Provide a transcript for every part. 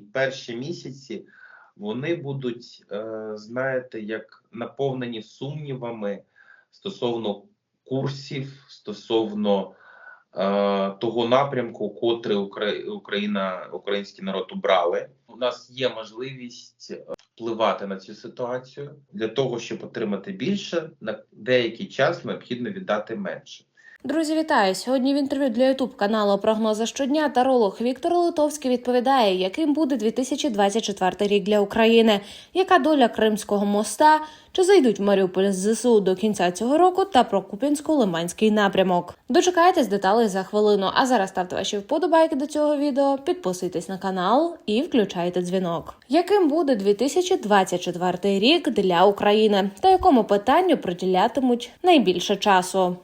перші, місяці вони будуть, е, знаєте, як наповнені сумнівами стосовно курсів, стосовно е, того напрямку, котрий Україна, український народ обрали. У нас є можливість е, впливати на цю ситуацію для того, щоб отримати більше, на деякий час необхідно віддати менше. Друзі, вітаю! Сьогодні в інтерв'ю для ютуб каналу Прогнози щодня таролог Віктор Литовський відповідає, яким буде 2024 рік для України, яка доля Кримського моста, чи зайдуть в Маріуполь з ЗСУ до кінця цього року та про Куп'янсько-Лиманський напрямок. Дочекайтесь деталей за хвилину. А зараз ставте ваші вподобайки до цього відео, підписуйтесь на канал і включайте дзвінок. Яким буде 2024 рік для України та якому питанню приділятимуть найбільше часу?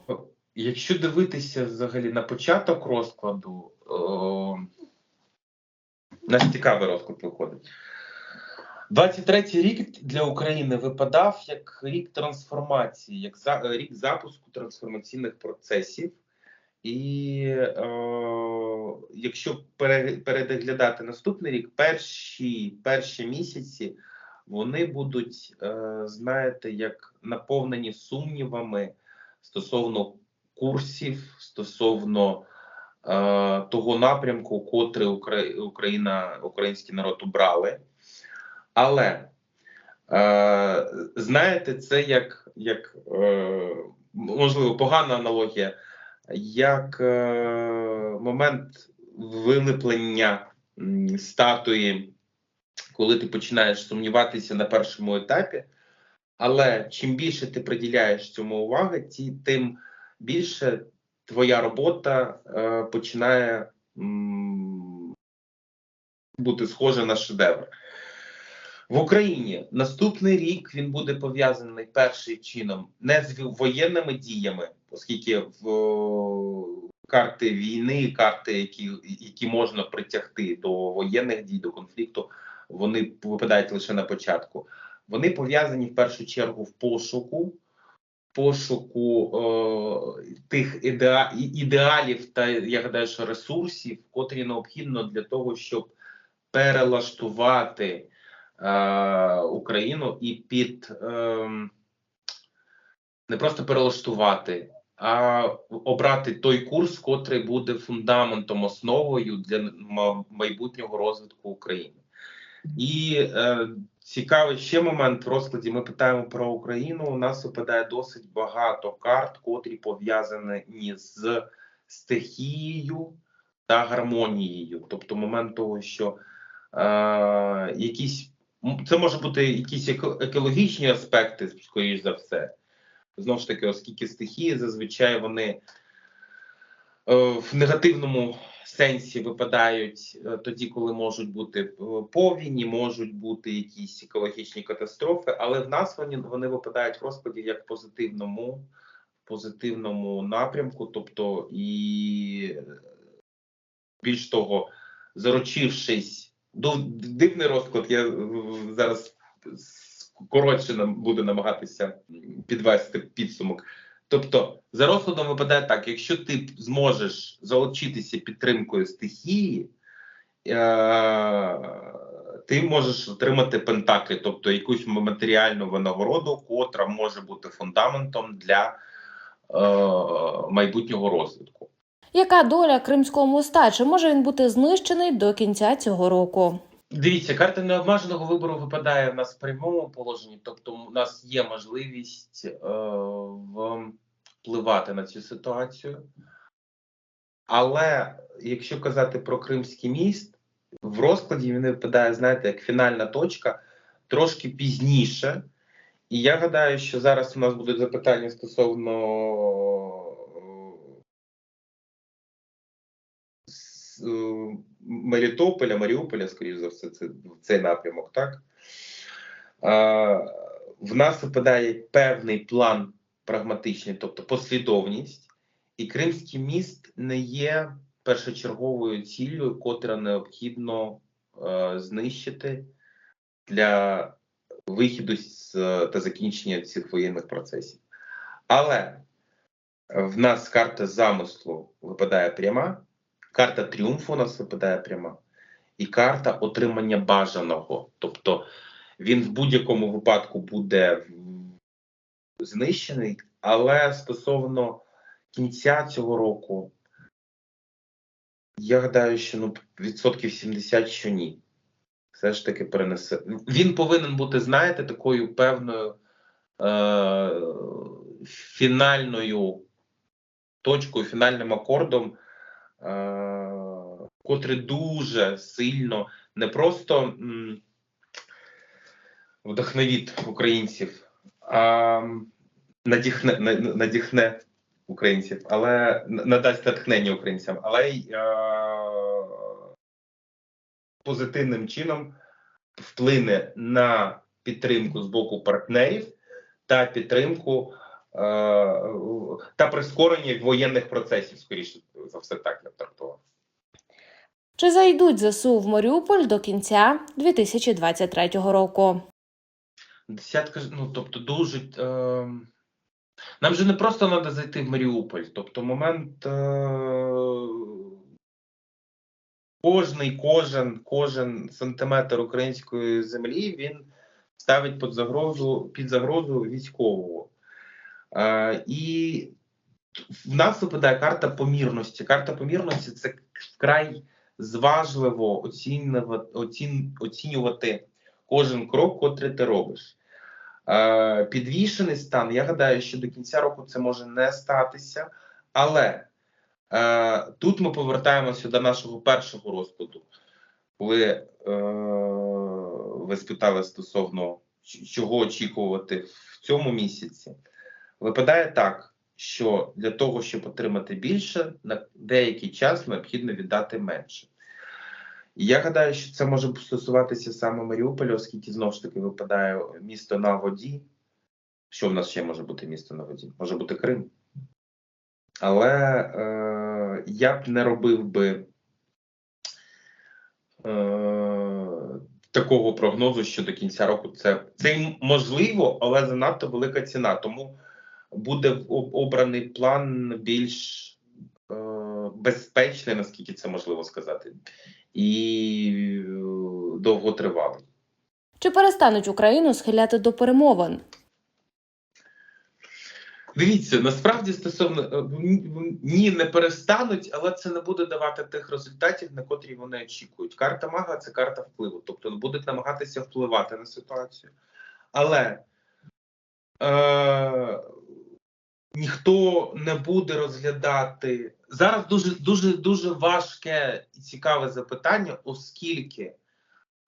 Якщо дивитися взагалі на початок розкладу, о, нас цікавий розклад виходить. 23-й рік для України випадав як рік трансформації, як за, рік запуску трансформаційних процесів. І е, якщо пере, переглядати наступний рік, перші, перші місяці вони будуть, е, знаєте, як наповнені сумнівами стосовно курсів стосовно е, того напрямку, котрий Україна, український народ обрали. Але е, знаєте, це як, як е, можливо погана аналогія, як е, момент вилиплення статуї, коли ти починаєш сумніватися на першому етапі. Але чим більше ти приділяєш цьому уваги, тим більше твоя робота е, починає бути схожа на шедевр. В Україні наступний рік він буде пов'язаний першим чином не з воєнними діями, оскільки в карти війни, карти, які, які можна притягти до воєнних дій, до конфлікту, вони випадають лише на початку. Вони пов'язані в першу чергу в пошуку, пошуку е, тих ідеа, ідеалів та я гадаю, що ресурсів, котрі необхідно для того, щоб перелаштувати е, Україну і під е, не просто перелаштувати, а обрати той курс, котрий буде фундаментом, основою для майбутнього розвитку України. І е, цікавий ще момент в розкладі. Ми питаємо про Україну. У нас випадає досить багато карт, котрі пов'язані з стихією та гармонією. Тобто, момент того, що е, якісь це може бути якісь екологічні аспекти, скоріш за все. Знову ж таки, оскільки стихії зазвичай вони е, в негативному сенсі випадають е, тоді, коли можуть бути е, повіні, можуть бути якісь екологічні катастрофи, але в нас вони, вони випадають в розкладі як позитивному, позитивному напрямку, тобто і е, більш того, заручившись, дивний розклад, я зараз коротше буду намагатися підвести підсумок. Тобто, за розкладом випадає так: якщо ти зможеш залучитися підтримкою стихії, е- ти можеш отримати пентаклі, тобто якусь матеріальну винагороду, котра може бути фундаментом для е- майбутнього розвитку. Яка доля Кримського моста? Чи може він бути знищений до кінця цього року? Дивіться, карта необмеженого вибору випадає в нас в прямому положенні, тобто у нас є можливість е, впливати на цю ситуацію. Але якщо казати про Кримський міст, в розкладі він випадає, знаєте, як фінальна точка трошки пізніше. І я гадаю, що зараз у нас будуть запитання стосовно е, Мелітополя, Маріуполя, скоріш за все, це цей напрямок, так? В нас випадає певний план прагматичний, тобто послідовність, і Кримський міст не є першочерговою ціллю, котра необхідно е, знищити для вихіду з, та закінчення цих воєнних процесів. Але в нас карта замислу випадає пряма, карта тріумфу нас випадає пряма. і карта отримання бажаного. Тобто він в будь-якому випадку буде знищений, але стосовно кінця цього року, я гадаю, що ну, відсотків 70, що ні. Все ж таки перенесе. Він повинен бути, знаєте, такою певною е- фінальною точкою, фінальним акордом, е- котрий дуже сильно не просто вдохновить українців, а надіхне, на- на- надіхне українців, але надасть натхнення українцям, але й е- позитивним чином вплине на підтримку з боку партнерів та підтримку е- та прискорення воєнних процесів, скоріше за все, так. Чи зайдуть ЗСУ в Маріуполь до кінця 2023 року? Десятка ну тобто дуже. Е, нам же не просто треба зайти в Маріуполь. Тобто, момент. Е, кожний, кожен, кожен сантиметр української землі він ставить під загрозу, під загрозу військового. Е, і в нас випадає карта помірності. Карта помірності це вкрай зважливо оцінювати, оцін, оцінювати кожен крок, котрий ти робиш. Е, підвішений стан, я гадаю, що до кінця року це може не статися, але е, тут ми повертаємося до нашого першого розкладу, коли е, ви спитали стосовно чого очікувати в цьому місяці. Випадає так, що для того, щоб отримати більше, на деякий час необхідно віддати менше. І я гадаю, що це може стосуватися саме Маріуполя, оскільки знову ж таки випадає місто на воді. Що в нас ще може бути місто на воді? Може бути Крим. Але е, я б не робив би е, такого прогнозу, що до кінця року це, це можливо, але занадто велика ціна. Тому буде обраний план більш е, безпечний, наскільки це можливо сказати, і е, довготривалий. Чи перестануть Україну схиляти до перемовин? Дивіться, насправді стосовно е, ні, не перестануть, але це не буде давати тих результатів, на котрі вони очікують. Карта мага це карта впливу, тобто будуть намагатися впливати на ситуацію. Але е, ніхто не буде розглядати зараз. Дуже дуже дуже важке і цікаве запитання, оскільки.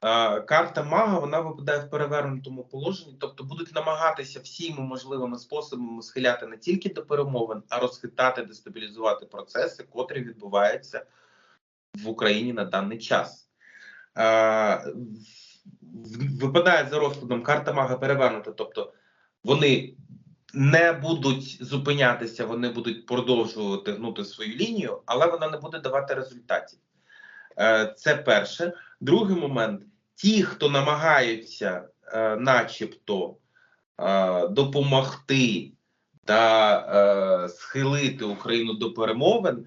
Е, Карта мага вона випадає в перевернутому положенні, тобто будуть намагатися всіми можливими способами схиляти не тільки до перемовин, а розхитати, дестабілізувати процеси, котрі відбуваються в Україні на даний час. Е, Випадає за розкладом карта мага перевернута, тобто вони не будуть зупинятися, вони будуть продовжувати гнути свою лінію, але вона не буде давати результатів. Е, Це перше. Другий момент: ті, хто намагаються, е, начебто, е, допомогти та схилити Україну до перемовин,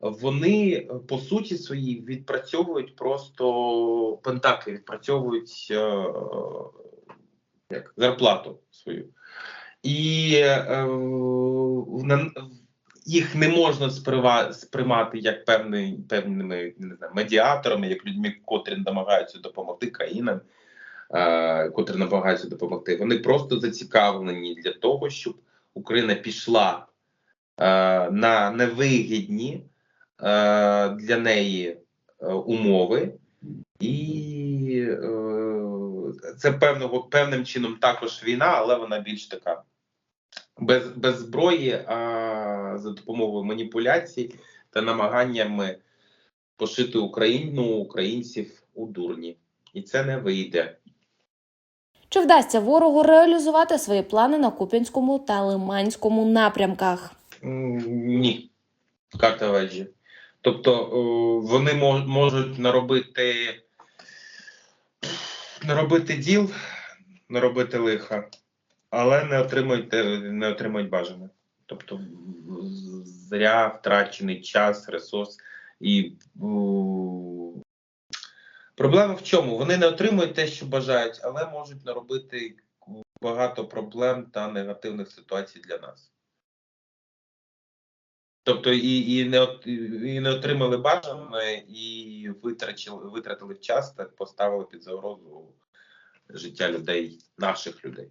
вони по суті своїй відпрацьовують просто пентаклі, відпрацьовують як, зарплату свою. І е, на- їх не можна сприймати як певний, певними не знаю, медіаторами, як людьми, котрі намагаються допомогти країнам, е, котрі намагаються допомогти. Вони просто зацікавлені для того, щоб Україна пішла е, на невигідні е, для неї е, умови, і е, це певного певним чином також війна, але вона більш така без, без зброї, а за допомогою маніпуляцій та намаганнями пошити Україну, українців у дурні. І це не вийде. Чи вдасться ворогу реалізувати свої плани на Куп'янському та Лиманському напрямках? Ні, карта вежі. Тобто вони можуть наробити, наробити діл, наробити лиха, але не отримують, не отримують бажане. Тобто зря втрачений час, ресурс і Проблема в чому? Вони не отримують те, що бажають, але можуть наробити багато проблем та негативних ситуацій для нас. Тобто і, і, не, і не отримали бажане, і витрачили, витратили час та поставили під загрозу життя людей, наших людей.